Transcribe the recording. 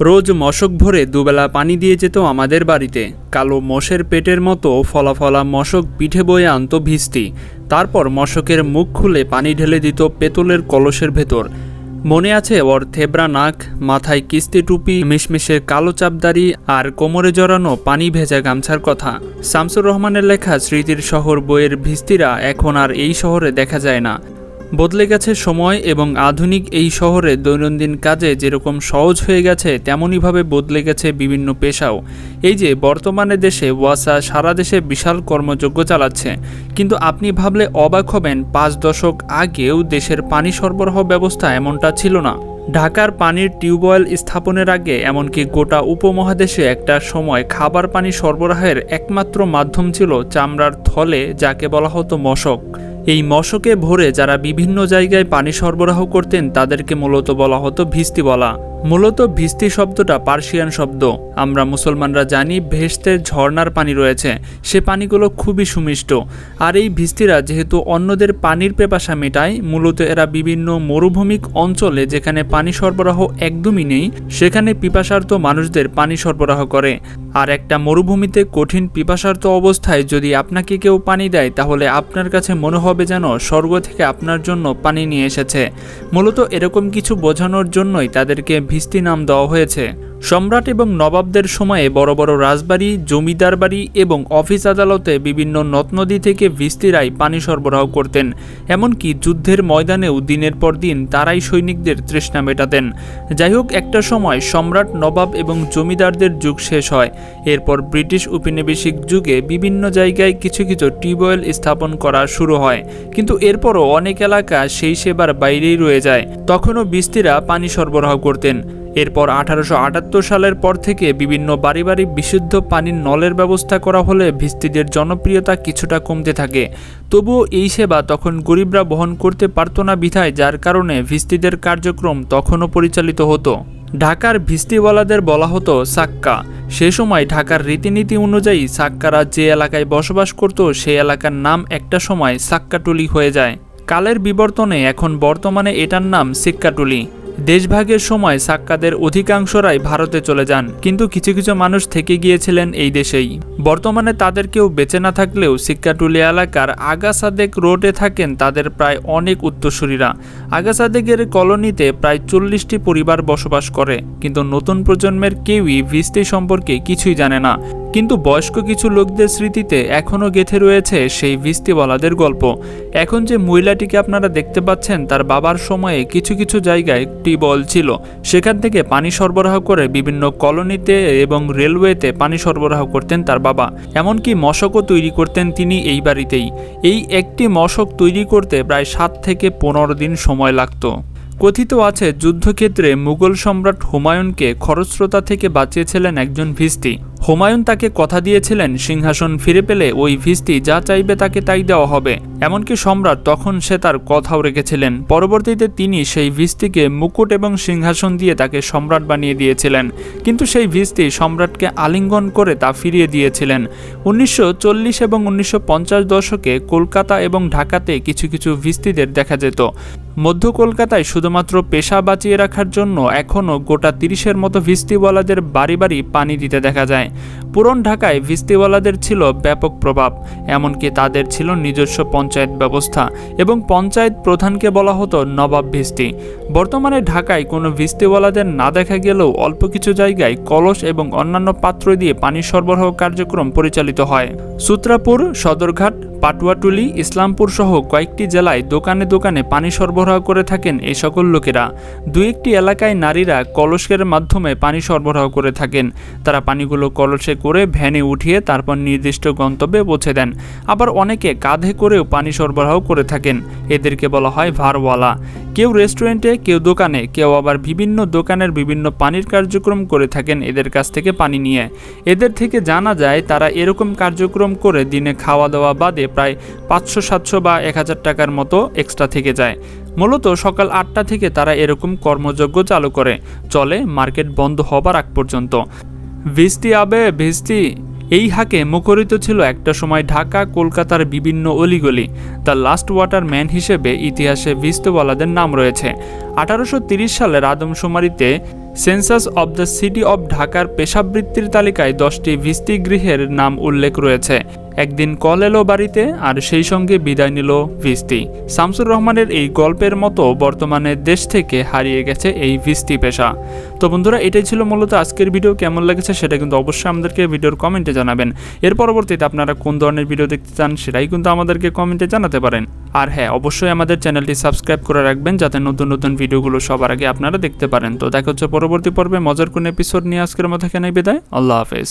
রোজ মশক ভরে দুবেলা পানি দিয়ে যেত আমাদের বাড়িতে। কালো মশের পেটের মতো ফলাফলা মশক পিঠে বয়ে আনত ভিস্তি। তারপর মশকের মুখ খুলে পানি ঢেলে দিত পেতলের কলসের ভেতর। মনে আছে ওর থেবরা নাক, মাথায় কিস্তি টুপি মিশমিশের কালো চাপদারি আর কোমরে জড়ানো পানি ভেজা গামছার কথা। শামসুর রহমানের লেখা স্মৃতির শহর বইয়ের ভিস্তিরা এখন আর এই শহরে দেখা যায় না। বদলে গেছে সময় এবং আধুনিক এই শহরে দৈনন্দিন কাজে যেরকম সহজ হয়ে গেছে, তেমনইভাবে বদলে গেছে বিভিন্ন পেশাও। এই যে, বর্তমানে দেশে ওয়াসা সারা দেশে বিশাল কর্মযজ্ঞ চালাচ্ছে। কিন্তু আপনি ভাবলে অবাক হবেন, পাঁচ দশক আগেও দেশের পানি সরবরাহ ব্যবস্থা এমনটা ছিল না। ঢাকার পানির টিউবওয়েল স্থাপনের আগে এমনকি গোটা উপমহাদেশে একটা সময় খাবার পানি সরবরাহের একমাত্র মাধ্যম ছিল চামড়ার থলে, যাকে বলা হতো মশক। এই মশকে ভরে যারা বিভিন্ন জায়গায় পানি সরবরাহ করতেন, তাদেরকে মূলত বলা হতো ভিস্তি বলা। মূলত ভিস্তি শব্দটা পার্সিয়ান শব্দ। আমরা মুসলমানরা জানি ভেস্তের ঝর্ণার পানি রয়েছে। সে পানিগুলো খুবই সুমিষ্ট। আর এই ভিস্তিরা যেহেতু অন্যদের পানির পেপাসা মেটায়, মূলত এরা বিভিন্ন মরুভূমিক অঞ্চলে যেখানে পানি সরবরাহ একদমই নেই, সেখানে পিপাসার্থ মানুষদের পানি সরবরাহ করে। আর একটা মরুভূমিতে কঠিন পিপাসার্ত অবস্থায় যদি আপনাকে কেউ পানি দেয়, তাহলে আপনার কাছে মনে হবে যেন স্বর্গ থেকে আপনার জন্য পানি নিয়ে এসেছে। মূলত এরকম কিছু বোঝানোর জন্যই তাদেরকে ভিস্তি নাম দেওয়া হয়েছে। সম্রাট এবং নবাবদের সময়ে বড় বড় রাজবাড়ি, জমিদার বাড়ি এবং অফিস আদালতে বিভিন্ন নদ নদী থেকে ভিস্তিরাই পানি সরবরাহ করতেন। এমনকি যুদ্ধের ময়দানেও দিনের পর দিন তারাই সৈনিকদের তৃষ্ণা মেটাতেন। যাই হোক একটা সময় সম্রাট, নবাব এবং জমিদারদের যুগ শেষ হয়। এরপর ব্রিটিশ উপনিবেশিক যুগে বিভিন্ন জায়গায় কিছু কিছু টিউবওয়েল স্থাপন করা শুরু হয়। কিন্তু এরপরও অনেক এলাকা সেই সেবার বাইরেই রয়ে যায়। তখনও বিস্তিরা পানি সরবরাহ করতেন। এরপর আঠারোশো আটাত্তর সালের পর থেকে বিভিন্ন বাড়ি বাড়ি বিশুদ্ধ পানির নলের ব্যবস্থা করা হলে ভিস্তিদের জনপ্রিয়তা কিছুটা কমতে থাকে। তবুও এই সেবা তখন গরিবরা বহন করতে পারত না বিধায়, যার কারণে ভিস্তিদের কার্যক্রম তখনও পরিচালিত হতো। ঢাকার ভিস্তিওয়ালাদের বলা হতো সাক্কা। সে সময় ঢাকার রীতিনীতি অনুযায়ী সাক্কারা যে এলাকায় বসবাস করত, সে এলাকার নাম একটা সময় সাক্কাটুলি হয়ে যায়। কালের বিবর্তনে এখন বর্তমানে এটার নাম সিক্কাটুলি। দেশভাগের সময় সাক্কাদের অধিকাংশরাই ভারতে চলে যান, কিন্তু কিছু কিছু মানুষ থেকে গিয়েছিলেন এই দেশেই। বর্তমানে তাদের কেউ বেঁচে না থাকলেও সিক্কাটুলি এলাকার আগাসাদেক রোডে থাকেন তাদের প্রায় অনেক উত্তরসূরিরা। আগাসাদেকের কলোনিতে প্রায় চল্লিশটি পরিবার বসবাস করে, কিন্তু নতুন প্রজন্মের কেউই ভিস্তি সম্পর্কে কিছুই জানে না। কিন্তু বয়স্ক কিছু লোকদের স্মৃতিতে এখনও গেথে রয়েছে সেই ভিস্তিওয়ালাদের গল্প। এখন যে মহিলাটিকে আপনারা দেখতে পাচ্ছেন, তার বাবার সময়ে কিছু কিছু জায়গায় টিউবওয়েল ছিল। সেখান থেকে পানি সরবরাহ করে বিভিন্ন কলোনিতে এবং রেলওয়েতে পানি সরবরাহ করতেন তার বাবা। এমনকি মশকও তৈরি করতেন তিনি এই বাড়িতেই। এই একটি মশক তৈরি করতে প্রায় সাত থেকে পনেরো দিন সময় লাগতো। কথিত আছে, যুদ্ধক্ষেত্রে মুঘল সম্রাট হুমায়ুনকে খরস্রোতা থেকে বাঁচিয়েছিলেন একজন ভিস্তি। হুমায়ুন তাকে কথা দিয়েছিলেন, সিংহাসন ফিরে পেলে ওই ভিস্তি যা চাইবে তাকে তাই দেওয়া হবে। এমনকি সম্রাট তখন সে তার কথাও রেখেছিলেন। পরবর্তীতে তিনি সেই ভিস্তিকে মুকুট এবং সিংহাসন দিয়ে তাকে সম্রাট বানিয়ে দিয়েছিলেন। কিন্তু সেই ভিস্তি সম্রাটকে আলিঙ্গন করে তা ফিরিয়ে দিয়েছিলেন। উনিশশো চল্লিশ এবং উনিশশো পঞ্চাশ দশকে কলকাতা এবং ঢাকাতে কিছু কিছু ভিস্তিদের দেখা যেত। মধ্য কলকাতায় শুধুমাত্র পেশা বাঁচিয়ে রাখার জন্য এখনও গোটা তিরিশের মতো ভিস্তিওয়ালাদের বাড়ি বাড়ি পানি দিতে দেখা যায়। পুরন ঢাকায় ভিস্তিওয়ালাদের ছিল ব্যাপক প্রভাব, এমনকি তাদের ছিল নিজস্ব পঞ্চায়েত ব্যবস্থা এবং পঞ্চায়েত প্রধানকে বলা হতো নবাব ভিস্তি। বর্তমানে ঢাকায় কোনো ভিস্তিওয়ালাদের না দেখা গেলেও অল্প কিছু জায়গায় কলস এবং অন্যান্য পাত্র দিয়ে পানি সরবরাহ কার্যক্রম পরিচালিত হয়। সূত্রাপুর, সদরঘাট, পাটুয়াটুলি, ইসলামপুর সহ কয়েকটি জেলায় দোকানে দোকানে পানি সরবরাহ করে থাকেন এই সকল লোকেরা। দু একটি এলাকায় নারীরা কলসের মাধ্যমে পানি সরবরাহ করে থাকেন। তারা পানিগুলো কলসে করে ভ্যানে উঠিয়ে তারপর নির্দিষ্ট গন্তব্যে পৌঁছে দেন। আবার অনেকে কাঁধে করেও পানি সরবরাহ করে থাকেন। এদেরকে বলা হয় ভারওয়ালা। কেউ রেস্টুরেন্টে, কেউ দোকানে, কেউ আবার বিভিন্ন দোকানের বিভিন্ন পানির কার্যক্রম করে থাকেন এদের কাছ থেকে পানি নিয়ে। এদের থেকে জানা যায়, তারা এরকম কার্যক্রম করে দিনে খাওয়া দাওয়া বাদে প্রায় পাঁচশো সাতশো বা এক হাজার টাকার মতো এক্সট্রা থেকে যায়। মূলত সকাল আটটা থেকে তারা এরকম কর্মযজ্ঞ চালু করে। চলে মার্কেট বন্ধ হবার আগ পর্যন্ত। ভিস্তি আবে ভিস্তি এই হাকে মুখরিত ছিল একটা সময় ঢাকা, কলকাতার বিভিন্ন অলিগলি। দ্য লাস্ট ওয়াটার ম্যান হিসেবে ইতিহাসে ভিস্তওয়ালাদের নাম রয়েছে। আঠারোশো তিরিশ সালের আদমশুমারিতে census of the city of ঢাকার পেশাবৃত্তির তালিকায় দশটি ভিস্তি গৃহের নাম উল্লেখ রয়েছে। একদিন কল এলো বাড়িতে আর সেই সঙ্গে বিদায় নিল ভিস্তি শামসুর রহমানের এই গল্পের মতো বর্তমানে দেশ থেকে হারিয়ে গেছে এই ভিস্তি পেশা। তো বন্ধুরা, এটাই ছিল মূলত আজকের ভিডিও। কেমন লেগেছে সেটা কিন্তু অবশ্যই আমাদেরকে ভিডিওর কমেন্টে জানাবেন। এর পরবর্তীতে আপনারা কোন ধরনের ভিডিও দেখতে চান সেটাই কিন্তু আমাদেরকে কমেন্টে জানাতে পারেন। আর হ্যাঁ অবশ্যই আমাদের চ্যানেলটি সাবস্ক্রাইব করে রাখবেন যাতে নতুন নতুন ভিডিওগুলো সবার আগে আপনারা দেখতে পারেন। তো দেখা হচ্ছে পরবর্তী পর্বে মজার কোন এপিসোড নিয়ে আজকের মতো এখানেই বিদায়। আল্লাহ হাফেজ।